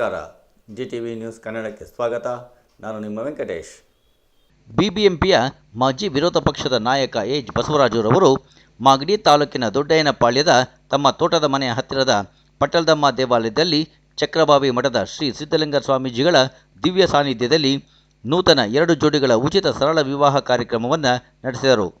ನಮಸ್ಕಾರ. G T V news ಕನ್ನಡಕ್ಕೆ ಸ್ವಾಗತ. ನಾನು ನಿಮ್ಮ ವೆಂಕಟೇಶ್. ಬಿಬಿಎಂಪಿಯ ಮಾಜಿ ವಿರೋಧ ಪಕ್ಷದ ನಾಯಕ ಎಚ್ ಬಸವರಾಜುರವರು ಮಾಗಡಿ ತಾಲೂಕಿನ ದೊಡ್ಡಯ್ಯನಪಾಳ್ಯದ ತಮ್ಮ ತೋಟದ ಮನೆಯ ಹತ್ತಿರದ ಪಟ್ಟಲದಮ್ಮ ದೇವಾಲಯದಲ್ಲಿ ಚಕ್ರಬಾವಿ ಮಠದ ಶ್ರೀ ಸಿದ್ಧಲಿಂಗ ಸ್ವಾಮೀಜಿಗಳ ದಿವ್ಯ ಸಾನ್ನಿಧ್ಯದಲ್ಲಿ ನೂತನ ಎರಡು ಜೋಡಿಗಳ ಉಚಿತ ಸರಳ ವಿವಾಹ ಕಾರ್ಯಕ್ರಮವನ್ನು ನಡೆಸಿದರು.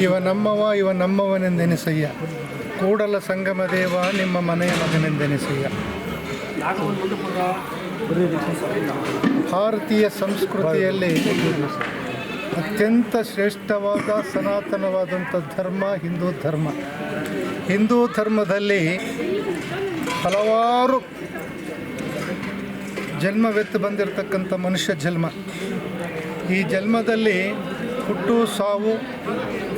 ಇವ ನಮ್ಮವ, ಇವ ನಮ್ಮವನೆಂದೆನಿಸಯ್ಯ. ಕೂಡಲ ಸಂಗಮ ದೇವ ನಿಮ್ಮ ಮನೆಯ ಮಗನೆಂದೆನಿಸಯ್ಯ. ಭಾರತೀಯ ಸಂಸ್ಕೃತಿಯಲ್ಲಿ ಅತ್ಯಂತ ಶ್ರೇಷ್ಠವಾದ ಸನಾತನವಾದಂಥ ಧರ್ಮ ಹಿಂದೂ ಧರ್ಮ. ಹಿಂದೂ ಧರ್ಮದಲ್ಲಿ ಹಲವಾರು ಜನ್ಮವೆತ್ತು ಬಂದಿರತಕ್ಕಂಥ ಮನುಷ್ಯ ಜನ್ಮ. ಈ ಜನ್ಮದಲ್ಲಿ ಹುಟ್ಟು, ಸಾವು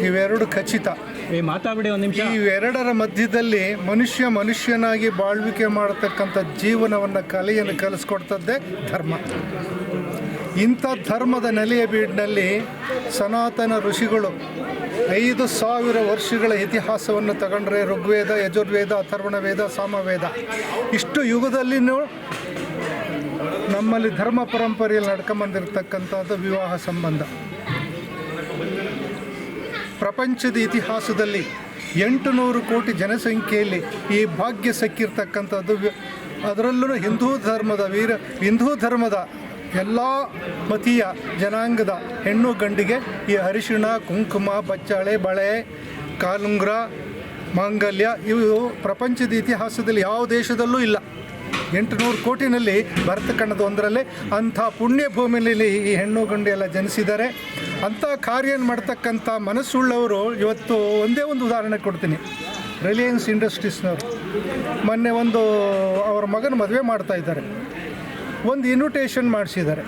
ಇವೆರಡು ಖಚಿತ. ಏ ಮಾತಾಡ್ಬಿಡಿ ಒಂದು ನಿಮಿಷ. ಇವೆರಡರ ಮಧ್ಯದಲ್ಲಿ ಮನುಷ್ಯ ಮನುಷ್ಯನಾಗಿ ಬಾಳ್ವಿಕೆ ಮಾಡತಕ್ಕಂಥ ಜೀವನವನ್ನು ಕಲೆಯನ್ನು ಕಲಿಸ್ಕೊಡ್ತದ್ದೇ ಧರ್ಮ. ಇಂಥ ಧರ್ಮದ ನೆಲೆಯ ಬೀಡಿನಲ್ಲಿ ಸನಾತನ ಋಷಿಗಳು ಐದು ಸಾವಿರ ವರ್ಷಗಳ ಇತಿಹಾಸವನ್ನು ತಗೊಂಡ್ರೆ ಋಗ್ವೇದ ಯಜುರ್ವೇದ ಅಥರ್ವಣ ವೇದ ಸಾಮವೇದ. ಇಷ್ಟು ಯುಗದಲ್ಲಿನೂ ನಮ್ಮಲ್ಲಿ ಧರ್ಮ ಪರಂಪರೆಯಲ್ಲಿ ನಡ್ಕೊಂಬಂದಿರತಕ್ಕಂಥದ್ದು ವಿವಾಹ ಸಂಬಂಧ. ಪ್ರಪಂಚದ ಇತಿಹಾಸದಲ್ಲಿ ಎಂಟು ನೂರು ಕೋಟಿ ಜನಸಂಖ್ಯೆಯಲ್ಲಿ ಈ ಭಾಗ್ಯ ಸಿಕ್ಕಿರ್ತಕ್ಕಂಥದ್ದು ಅದರಲ್ಲೂ ಹಿಂದೂ ಧರ್ಮದ ವೀರ, ಹಿಂದೂ ಧರ್ಮದ ಎಲ್ಲ ಮತೀಯ ಜನಾಂಗದ ಹೆಣ್ಣು ಗಂಡಿಗೆ ಈ ಅರಿಶಿಣ, ಕುಂಕುಮ, ಬಚ್ಚಾಳೆ, ಬಳೆ, ಕಾಲುಂಗ್ರ, ಮಾಂಗಲ್ಯ ಇವು ಪ್ರಪಂಚದ ಇತಿಹಾಸದಲ್ಲಿ ಯಾವ ದೇಶದಲ್ಲೂ ಇಲ್ಲ. ಎಂಟುನೂರು ಕೋಟಿನಲ್ಲಿ ಭರತ ಕಣ್ಣದ ಒಂದರಲ್ಲೇ ಅಂಥ ಪುಣ್ಯ ಭೂಮಿಯಲ್ಲಿ ಈ ಹೆಣ್ಣು ಗಂಡು ಎಲ್ಲ ಜನಿಸಿದ್ದಾರೆ. ಅಂಥ ಕಾರ್ಯ ಮಾಡ್ತಕ್ಕಂಥ ಮನಸ್ಸುಳ್ಳವರು ಇವತ್ತು ಒಂದೇ ಒಂದು ಉದಾಹರಣೆ ಕೊಡ್ತೀನಿ. ರಿಲಯನ್ಸ್ ಇಂಡಸ್ಟ್ರೀಸ್ನವರು. ಮೊನ್ನೆ ಒಂದು ಅವರ ಮಗನ ಮದುವೆ ಮಾಡ್ತಾ ಇದ್ದಾರೆ. ಒಂದು ಇನ್ವಿಟೇಷನ್ ಮಾಡಿಸಿದ್ದಾರೆ.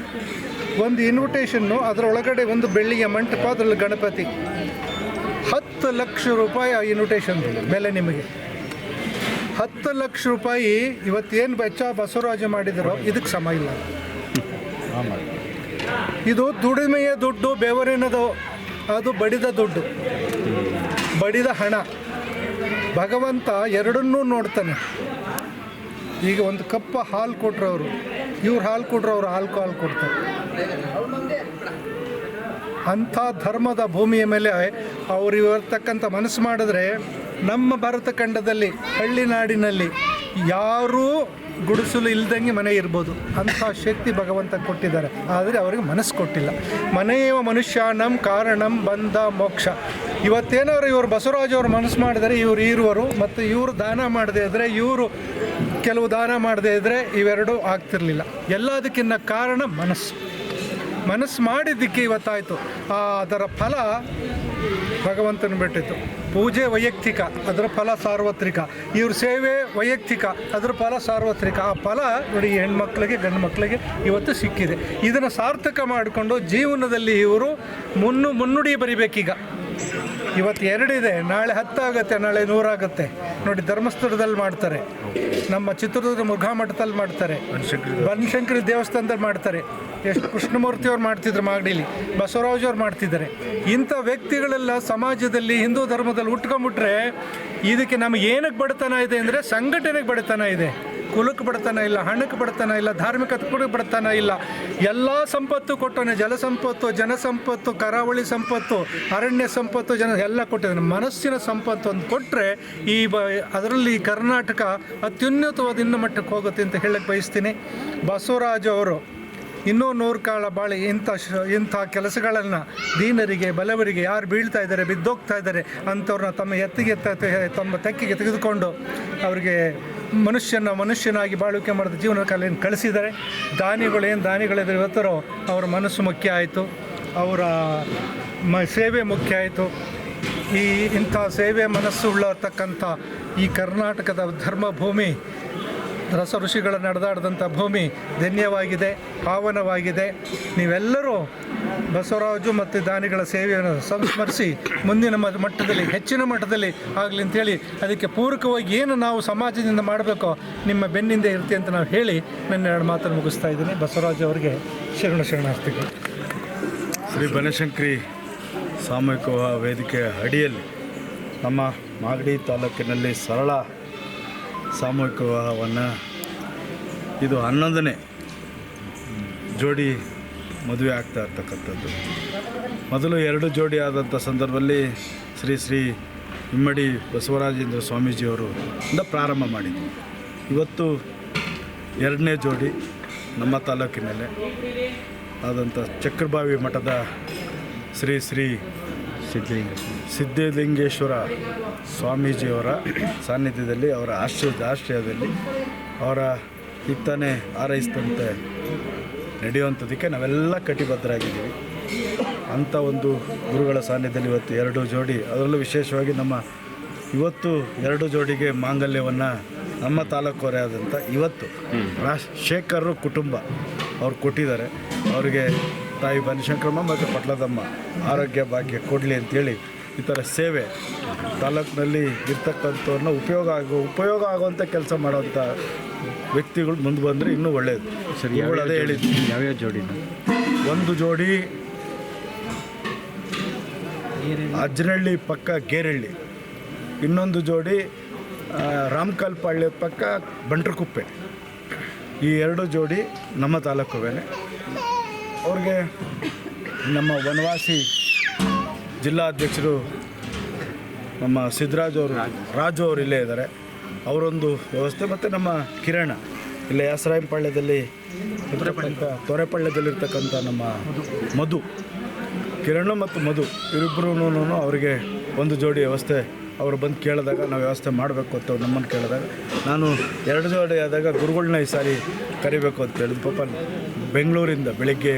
ಒಂದು ಇನ್ವಿಟೇಷನ್ನು ಅದರೊಳಗಡೆ ಒಂದು ಬೆಳ್ಳಿಯ ಮಂಟಪ, ಅದರಲ್ಲಿ ಗಣಪತಿ. ಹತ್ತು ಲಕ್ಷ ರೂಪಾಯಿ ಆ ಇನ್ವಿಟೇಷನ್ ಬೆಲೆ ನಿಮಗೆ. ಹತ್ತು ಲಕ್ಷ ರೂಪಾಯಿ ಇವತ್ತೇನು ವೆಚ್ಚ ಬಸವರಾಜ ಮಾಡಿದರೋ, ಇದಕ್ಕೆ ಸಮ ಇಲ್ಲ. ಇದು ದುಡಿಮೆಯ ದುಡ್ಡು, ಬೆವರಿನದು, ಅದು ಬಡಿದ ದುಡ್ಡು, ಬಡಿದ ಹಣ. ಭಗವಂತ ಎರಡನ್ನೂ ನೋಡ್ತಾನೆ. ಈಗ ಒಂದು ಕಪ್ಪ ಹಾಲು ಕೊಟ್ರವರು, ಇವ್ರು ಹಾಲು ಕೊಟ್ರು ಅವ್ರು ಹಾಲು ಹಾಲು ಕೊಡ್ತಾರೆ. ಅಂಥ ಧರ್ಮದ ಭೂಮಿಯ ಮೇಲೆ ಅವರು ಇವರ್ತಕ್ಕಂಥ ಮನಸ್ಸು ಮಾಡಿದ್ರೆ ನಮ್ಮ ಭಾರತ ಖಂಡದಲ್ಲಿ, ಹಳ್ಳಿ ನಾಡಿನಲ್ಲಿ ಯಾರೂ ಗುಡಿಸಲು ಇಲ್ದಂಗೆ ಮನೆ ಇರ್ಬೋದು. ಅಂಥ ಶಕ್ತಿ ಭಗವಂತ ಕೊಟ್ಟಿದ್ದಾರೆ. ಆದರೆ ಅವರಿಗೆ ಮನಸ್ಸು ಕೊಟ್ಟಿಲ್ಲ. ಮನೆಯವ ಮನುಷ್ಯ ನಮ್ಮ ಕಾರಣಂ ಬಂದ ಮೋಕ್ಷ. ಇವತ್ತೇನಾದ್ರು ಇವರು ಬಸವರಾಜ್ ಅವರು ಮನಸ್ಸು ಮಾಡಿದರೆ ಇವರು ಇರುವರು, ಮತ್ತು ಇವರು ದಾನ ಮಾಡದೇ ಇದ್ದರೆ ಇವರು ಕೆಲವು ದಾನ ಮಾಡದೇ ಇದ್ದರೆ ಇವೆರಡೂ ಆಗ್ತಿರಲಿಲ್ಲ. ಎಲ್ಲದಕ್ಕಿಂತ ಕಾರಣ ಮನಸ್ಸು. ಮನಸ್ಸು ಮಾಡಿದ್ದಕ್ಕೆ ಇವತ್ತಾಯಿತು. ಅದರ ಫಲ ಭಗವಂತನ ಬಿಟ್ಟಿತ್ತು. ಪೂಜೆ ವೈಯಕ್ತಿಕ, ಅದರ ಫಲ ಸಾರ್ವತ್ರಿಕ. ಇವ್ರ ಸೇವೆ ವೈಯಕ್ತಿಕ, ಅದರ ಫಲ ಸಾರ್ವತ್ರಿಕ. ಆ ಫಲ ನೋಡಿ ಹೆಣ್ಮಕ್ಳಿಗೆ ಗಂಡು ಮಕ್ಕಳಿಗೆ ಇವತ್ತು ಸಿಕ್ಕಿದೆ. ಇದನ್ನು ಸಾರ್ಥಕ ಮಾಡಿಕೊಂಡು ಜೀವನದಲ್ಲಿ ಇವರು ಮುನ್ನು ಮುನ್ನುಡಿ ಬರಿಬೇಕೀಗ. ಇವತ್ತು ಎರಡಿದೆ. ನಾಳೆ ಹತ್ತಾಗುತ್ತೆ ನಾಳೆ ನೂರಾಗುತ್ತೆ. ನೋಡಿ ಧರ್ಮಸ್ಥಳದಲ್ಲಿ ಮಾಡ್ತಾರೆ. ನಮ್ಮ ಚಿತ್ರದುರ್ಗ ಮುರುಘಾ ಮಠದಲ್ಲಿ ಮಾಡ್ತಾರೆ. ಬನಶಂಕರಿ ದೇವಸ್ಥಾನದಲ್ಲಿ ಮಾಡ್ತಾರೆ. ಎಷ್ಟು ಕೃಷ್ಣಮೂರ್ತಿ ಅವ್ರು ಮಾಡ್ತಿದ್ರು ಮಾಗಡಿಲಿ ಬಸವರಾಜ್ ಅವ್ರು ಮಾಡ್ತಿದ್ದಾರೆ. ಇಂಥ ವ್ಯಕ್ತಿಗಳೆಲ್ಲ ಸಮಾಜದಲ್ಲಿ ಹಿಂದೂ ಧರ್ಮದಲ್ಲಿ ಉಟ್ಕೊಂಬಿಟ್ರೆ ಇದಕ್ಕೆ ನಮಗೆ ಏನಕ್ಕೆ ಬಡತನ ಇದೆ ಅಂದರೆ ಸಂಘಟನೆಗೆ ಬಡತನ ಇದೆ. ಕುಲಕ್ಕೆ ಬಡತನ ಇಲ್ಲ ಹಣಕ್ಕೆ ಬಡತನ ಇಲ್ಲ ಧಾರ್ಮಿಕತೆ ಕೂಡ ಬಡತನ ಇಲ್ಲ. ಎಲ್ಲ ಸಂಪತ್ತು ಕೊಟ್ಟವನೆ, ಜಲ ಸಂಪತ್ತು, ಜನ ಸಂಪತ್ತು, ಕರಾವಳಿ ಸಂಪತ್ತು, ಅರಣ್ಯ ಸಂಪತ್ತು, ಜನ ಎಲ್ಲ ಕೊಟ್ಟಿದ್ದಾನೆ ಮನಸ್ಸಿನ ಸಂಪತ್ತು ಅಂತ ಕೊಟ್ಟರೆ ಈ ಬ, ಅದರಲ್ಲಿ ಕರ್ನಾಟಕ ಅತ್ಯುನ್ನತವಾದ ಇನ್ನು ಮಟ್ಟಕ್ಕೆ ಹೋಗುತ್ತೆ ಅಂತ ಹೇಳಕ್ಕೆ ಬಯಸ್ತೀನಿ. ಬಸವರಾಜ್ ಅವರು ಇನ್ನೂ ನೂರು ಕಾಲ ಬಾಳಿ ಇಂಥ ಇಂಥ ಕೆಲಸಗಳನ್ನು ದೀನರಿಗೆ, ಬಲವರಿಗೆ ಯಾರು ಬೀಳ್ತಾ ಇದ್ದಾರೆ, ಬಿದ್ದೋಗ್ತಾ ಇದ್ದಾರೆ ಅಂಥವ್ರನ್ನ ತಮ್ಮ ಎತ್ತಿಗೆ ತಮ್ಮ ತೆಕ್ಕಿಗೆ ತೆಗೆದುಕೊಂಡು ಅವರಿಗೆ ಮನುಷ್ಯನ ಮನುಷ್ಯನಾಗಿ ಬಾಳುವಿಕೆ ಮಾಡಿದ ಜೀವನ ಕಾಲೇನು ಕಳಿಸಿದ್ದಾರೆ. ದಾನಿಗಳು ಏನು ದಾನಿಗಳಿದ್ರೆ ಇವತ್ತರೋ ಅವರ ಮನಸ್ಸು ಮುಖ್ಯ ಆಯಿತು, ಅವರ ಮ ಸೇವೆ ಮುಖ್ಯ ಆಯಿತು. ಈ ಇಂಥ ಸೇವೆ ಮನಸ್ಸು ಉಳ್ಳತಕ್ಕಂಥ ಈ ಕರ್ನಾಟಕದ ಧರ್ಮಭೂಮಿ ರಸ ಋಷಿಗಳ ನಡೆದಾಡಿದಂಥ ಭೂಮಿ ಧನ್ಯವಾಗಿದೆ, ಪಾವನವಾಗಿದೆ. ನೀವೆಲ್ಲರೂ ಬಸವರಾಜು ಮತ್ತು ದಾನಿಗಳ ಸೇವೆಯನ್ನು ಸಂಸ್ಮರಿಸಿ ಮುಂದಿನ ಮಟ್ಟದಲ್ಲಿ, ಹೆಚ್ಚಿನ ಮಟ್ಟದಲ್ಲಿ ಆಗಲಿ ಅಂತೇಳಿ ಅದಕ್ಕೆ ಪೂರಕವಾಗಿ ಏನು ನಾವು ಸಮಾಜದಿಂದ ಮಾಡಬೇಕೋ ನಿಮ್ಮ ಬೆನ್ನಿಂದ ಇರ್ತೀವಿ ಅಂತ ನಾವು ಹೇಳಿ ನನ್ನ ಎರಡು ಮಾತನ್ನು ಮುಗಿಸ್ತಾ ಇದ್ದೀನಿ. ಬಸವರಾಜು ಅವರಿಗೆ ಶರಣ ಶರಣಾರ್ಥಿಗಳು. ಶ್ರೀ ಬನಶಂಕರಿ ಸಾಮೂಹಿಕ ವೇದಿಕೆಯ ಅಡಿಯಲ್ಲಿ ನಮ್ಮ ಮಾಗಡಿ ತಾಲೂಕಿನಲ್ಲಿ ಸರಳ ಸಾಮೂಹಿಕ ವಿವಾಹವನ್ನು ಇದು ಹನ್ನೊಂದನೇ ಜೋಡಿ ಮದುವೆ ಆಗ್ತಾ ಇರ್ತಕ್ಕಂಥದ್ದು. ಮೊದಲು ಎರಡು ಜೋಡಿ ಆದಂಥ ಸಂದರ್ಭದಲ್ಲಿ ಶ್ರೀ ಶ್ರೀ ಇಮ್ಮಡಿ ಬಸವರಾಜೇಂದ್ರ ಸ್ವಾಮೀಜಿಯವರು ಇಂದ ಪ್ರಾರಂಭ ಮಾಡಿದ್ವಿ ಇವತ್ತು ಎರಡನೇ ಜೋಡಿ ನಮ್ಮ ತಾಲೂಕಿನಲ್ಲೇ ಆದಂಥ ಚಕ್ರಬಾವಿ ಮಠದ ಶ್ರೀ ಶ್ರೀ ಸಿದ್ಧಲಿಂಗೇಶ್ವರ. ಸ್ವಾಮೀಜಿಯವರ ಸಾನ್ನಿಧ್ಯದಲ್ಲಿ ಅವರ ಆಶ್ರಯ ಆಶ್ರಯದಲ್ಲಿ ಅವರ ಹಿತ್ತನೆ ಹಾರೈಸಿದಂತೆ ನಡೆಯುವಂಥದ್ದಕ್ಕೆ ನಾವೆಲ್ಲ ಕಟಿಬದ್ಧರಾಗಿದ್ದೀವಿ. ಅಂಥ ಒಂದು ಗುರುಗಳ ಸಾನ್ನಿಧ್ಯದಲ್ಲಿ ಇವತ್ತು ಎರಡು ಜೋಡಿ ಅದರಲ್ಲೂ ವಿಶೇಷವಾಗಿ ನಮ್ಮ ಇವತ್ತು ಎರಡು ಜೋಡಿಗೆ ಮಾಂಗಲ್ಯವನ್ನು ನಮ್ಮ ತಾಲೂಕವರೇ ಆದಂಥ ಇವತ್ತು ರಾಶ್ ಶೇಖರ್ ಕುಟುಂಬ ಅವ್ರು ಕೊಟ್ಟಿದ್ದಾರೆ. ಅವರಿಗೆ ತಾಯಿ ಬನಶಂಕರಮ್ಮ ಮತ್ತು ಪಟ್ಲದಮ್ಮ ಆರೋಗ್ಯ ಭಾಗ್ಯ ಕೊಡಲಿ ಅಂತೇಳಿ ಈ ಥರ ಸೇವೆ ತಾಲೂಕಿನಲ್ಲಿ ಇರ್ತಕ್ಕಂಥವ್ರನ್ನ ಉಪಯೋಗ ಆಗೋ ಉಪಯೋಗ ಆಗುವಂಥ ಕೆಲಸ ಮಾಡೋವಂಥ ವ್ಯಕ್ತಿಗಳು ಮುಂದೆ ಬಂದರೆ ಇನ್ನೂ ಒಳ್ಳೆಯದು ಸರಿ ಅದೇ ಹೇಳಿದ್ವಿ ಯಾವ್ಯಾವ ಜೋಡಿ? ಒಂದು ಜೋಡಿ ಅಜ್ರಳ್ಳಿ ಪಕ್ಕ ಗೇರಳ್ಳಿ. ಇನ್ನೊಂದು ಜೋಡಿ ರಾಮಕಲ್ಪಳ್ಳಿ ರಾಮಕಲ್ಪಾಳ್ಯದ ಪಕ್ಕ ಬಂಟ್ರಕುಪ್ಪೆ. ಈ ಎರಡು ಜೋಡಿ ನಮ್ಮ ತಾಲೂಕುವೇನೆ. ಅವ್ರಿಗೆ ನಮ್ಮ ವನವಾಸಿ ಜಿಲ್ಲಾಧ್ಯಕ್ಷರು ನಮ್ಮ ಸಿದ್ದರಾಜ್ ಅವರು, ರಾಜು ಅವರು ಇಲ್ಲೇ ಇದ್ದಾರೆ. ಅವರೊಂದು ವ್ಯವಸ್ಥೆ ಮತ್ತು ನಮ್ಮ ಕಿರಣ, ಇಲ್ಲೇ ಯಾಸರಾಯಂಪಾಳ್ಯದಲ್ಲಿ ಇರ್ತಕ್ಕಂಥ ತೊರೆಪಳ್ಳ್ಯದಲ್ಲಿರ್ತಕ್ಕಂಥ ನಮ್ಮ ಮಧು, ಕಿರಣ ಮತ್ತು ಮಧು ಇವರಿಬ್ಬರೂ ಅವರಿಗೆ ಒಂದು ಜೋಡಿ ವ್ಯವಸ್ಥೆ ಅವರು ಬಂದು ಕೇಳಿದಾಗ ನಾವು ವ್ಯವಸ್ಥೆ ಮಾಡಬೇಕು ಅಂತ ಅವ್ರು ನಮ್ಮನ್ನು ಕೇಳಿದಾಗ, ನಾನು ಎರಡು ಜೋಡಿ ಆದಾಗ ಗುರುಗಳನ್ನ ಈ ಸಾರಿ ಕರಿಬೇಕು ಅಂತ ಹೇಳಿದ್ರು ಪಾಪ ಬೆಂಗಳೂರಿಂದ ಬೆಳಿಗ್ಗೆ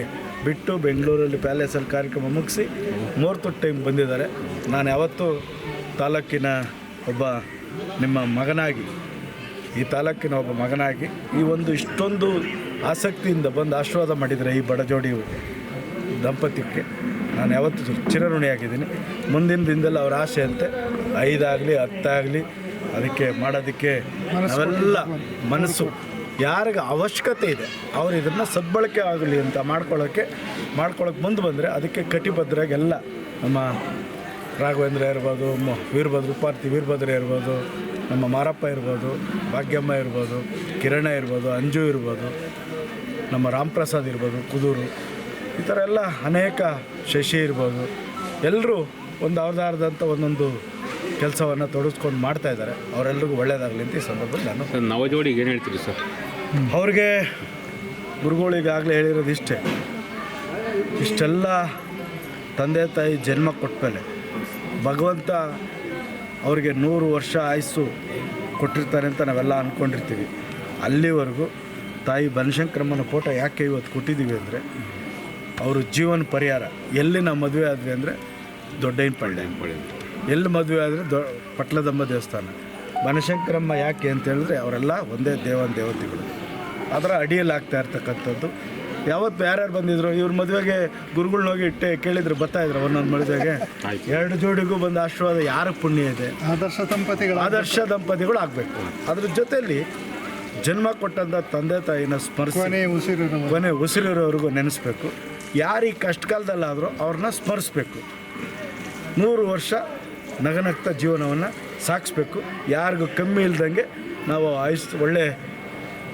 ಬಿಟ್ಟು ಬೆಂಗಳೂರಲ್ಲಿ ಪ್ಯಾಲೇಸಲ್ಲಿ ಕಾರ್ಯಕ್ರಮ ಮುಗಿಸಿ ಮೂವತ್ತು ಟೈಮ್ ಬಂದಿದ್ದಾರೆ. ನಾನು ಯಾವತ್ತೂ ತಾಲೂಕಿನ ಒಬ್ಬ ನಿಮ್ಮ ಮಗನಾಗಿ, ಈ ತಾಲೂಕಿನ ಒಬ್ಬ ಮಗನಾಗಿ ಈ ಒಂದು ಇಷ್ಟೊಂದು ಆಸಕ್ತಿಯಿಂದ ಬಂದು ಆಶೀರ್ವಾದ ಮಾಡಿದರೆ ಈ ಬಡ ಜೋಡಿ ದಂಪತಿಗೆ. ನಾನು ಯಾವತ್ತೂ ಚಿರಋಣಿಯಾಗಿದ್ದೀನಿ ಮುಂದಿನ ದಿನದಲ್ಲಿ ಅವ್ರ ಆಸೆ ಅಂತೆ. ಐದಾಗಲಿ ಹತ್ತಾಗಲಿ ಅದಕ್ಕೆ ಮಾಡೋದಕ್ಕೆ ನಾವೆಲ್ಲ ಮನಸ್ಸು. ಯಾರಿಗೆ ಅವಶ್ಯಕತೆ ಇದೆ ಅವ್ರು ಇದನ್ನು ಸದ್ಬಳಕೆ ಆಗಲಿ ಅಂತ ಮಾಡ್ಕೊಳ್ಳೋಕ್ಕೆ ಮಾಡ್ಕೊಳ್ಳೋಕೆ ಮುಂದೆ ಬಂದರೆ ಅದಕ್ಕೆ ಎಲ್ಲ ನಮ್ಮ ರಾಘವೇಂದ್ರ ಇರ್ಬೋದು ವೀರಭದ್ರ ಉಪಾರ್ತಿ ವೀರಭದ್ರ ಇರ್ಬೋದು ನಮ್ಮ ಮಾರಪ್ಪ ಇರ್ಬೋದು ಭಾಗ್ಯಮ್ಮ ಇರ್ಬೋದು ಕಿರಣ ಇರ್ಬೋದು ಅಂಜು ಇರ್ಬೋದು ನಮ್ಮ ರಾಮ್ಪ್ರಸಾದ್ ಇರ್ಬೋದು ಕುದೂರು. ಈ ಥರ ಎಲ್ಲ ಅನೇಕ ಶಶಿ ಇರ್ಬೋದು. ಎಲ್ಲರೂ ಒಂದು ಅವ್ರದಾರ್ದಂಥ ಒಂದೊಂದು ಕೆಲಸವನ್ನು ತೊಡಗಿಸ್ಕೊಂಡು ಮಾಡ್ತಾ ಇದ್ದಾರೆ. ಅವರೆಲ್ಲರಿಗೂ ಒಳ್ಳೆಯದಾಗಲಿ ಅಂತ ಈ ಸಂದರ್ಭದಲ್ಲಿ ನಾನು ಸರ್ ನವಜೋಡಿಗೆ ಏನು ಹೇಳ್ತೀರಿ ಸರ್? ಅವ್ರಿಗೆ ಗುರುಗಳಿಗಾಗಲೇ ಹೇಳಿರೋದು ಇಷ್ಟೇ. ಇಷ್ಟೆಲ್ಲ ತಂದೆ ತಾಯಿ ಜನ್ಮ ಕೊಟ್ಟ ಮೇಲೆ ಭಗವಂತ ಅವರಿಗೆ ನೂರು ವರ್ಷ ಆಯಸ್ಸು ಕೊಟ್ಟಿರ್ತಾನೆ ಅಂತ ನಾವೆಲ್ಲ ಅಂದ್ಕೊಂಡಿರ್ತೀವಿ ಅಲ್ಲಿವರೆಗೂ ತಾಯಿ ಬನಶಂಕರಮ್ಮನ ಫೋಟೋ ಯಾಕೆ ಇವತ್ತು ಕೊಟ್ಟಿದ್ದೀವಿ ಅಂದರೆ ಅವರು ಜೀವನ ಪರಿಹಾರ. ಎಲ್ಲಿ ನಾವು ಮದುವೆ ಆದ್ವಿ ಅಂದರೆ ದೊಡ್ಡಯ್ಯನಪಳ್ಳಿ. ಎಲ್ಲಿ ಮದುವೆ ಆದರೆ ದೊ ಪಟ್ಲದಮ್ಮ ದೇವಸ್ಥಾನ. ಬನಶಂಕರಮ್ಮ ಯಾಕೆ ಅಂತ ಹೇಳಿದ್ರೆ ಅವರೆಲ್ಲ ಒಂದೇ ದೇವನ ದೇವತೆಗಳು. ಅದರ ಅಡಿಯಲ್ಲಿ ಆಗ್ತಾ ಇರ್ತಕ್ಕಂಥದ್ದು. ಯಾವತ್ತು ಯಾರ್ಯಾರು ಬಂದಿದ್ರು ಇವ್ರ ಮದುವೆಗೆ ಗುರುಗಳ್ನ ಹೋಗಿ ಇಟ್ಟೆ ಕೇಳಿದ್ರು ಬರ್ತಾ ಇದ್ರು ಒಂದೊಂದು ಮದುವೆಗೆ. ಎರಡು ಜೋಡಿಗೂ ಬಂದ ಆಶೀರ್ವಾದ ಯಾರ ಪುಣ್ಯ ಇದೆ? ಆದರ್ಶ ದಂಪತಿಗಳು ಆದರ್ಶ ದಂಪತಿಗಳು ಆಗಬೇಕು. ಅದ್ರ ಜೊತೆಯಲ್ಲಿ ಜನ್ಮ ಕೊಟ್ಟಂಥ ತಂದೆ ತಾಯಿನ ಸ್ಮರಿಸಿ ಕೊನೆ ಉಸಿರಿರೋವರೆಗೂ ನೆನೆಸ್ಬೇಕು. ಯಾರಿಗೆ ಕಷ್ಟ ಕಾಲದಲ್ಲಾದರೂ ಅವ್ರನ್ನ ಸ್ಮರಿಸ್ಬೇಕು. ನೂರು ವರ್ಷ ನಗನಗ್ತ ಜೀವನವನ್ನು ಸಾಗಿಸ್ಬೇಕು ಯಾರಿಗೂ ಕಮ್ಮಿ ಇಲ್ದಂಗೆ ನಾವು ಆಯುಸ್ ಒಳ್ಳೆ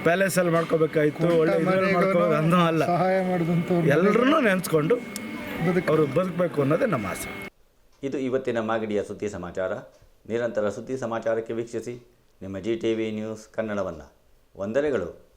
ಪ್ಯಾಲೇಸಲ್ಲಿ ಮಾಡ್ಕೋಬೇಕಾಯ್ತು ಒಳ್ಳೆ ಮಾಡ್ಕೋಬೇಕು ಅನ್ನೋ ಅಲ್ಲ. ಸಹಾಯ ಎಲ್ಲರನ್ನೂ ನೆನೆಸ್ಕೊಂಡು ಅವರು ಬದುಕಬೇಕು ಅನ್ನೋದೇ ನಮ್ಮ ಆಸೆ. ಇದು ಇವತ್ತಿನ ಮಾಗಡಿಯ ಸುದ್ದಿ ಸಮಾಚಾರ. ನಿರಂತರ ಸುದ್ದಿ ಸಮಾಚಾರಕ್ಕೆ ವೀಕ್ಷಿಸಿ ನಿಮ್ಮ ಜಿ ಟಿ ವಿ ನ್ಯೂಸ್ ಕನ್ನಡವನ್ನು. ವಂದನೆಗಳು.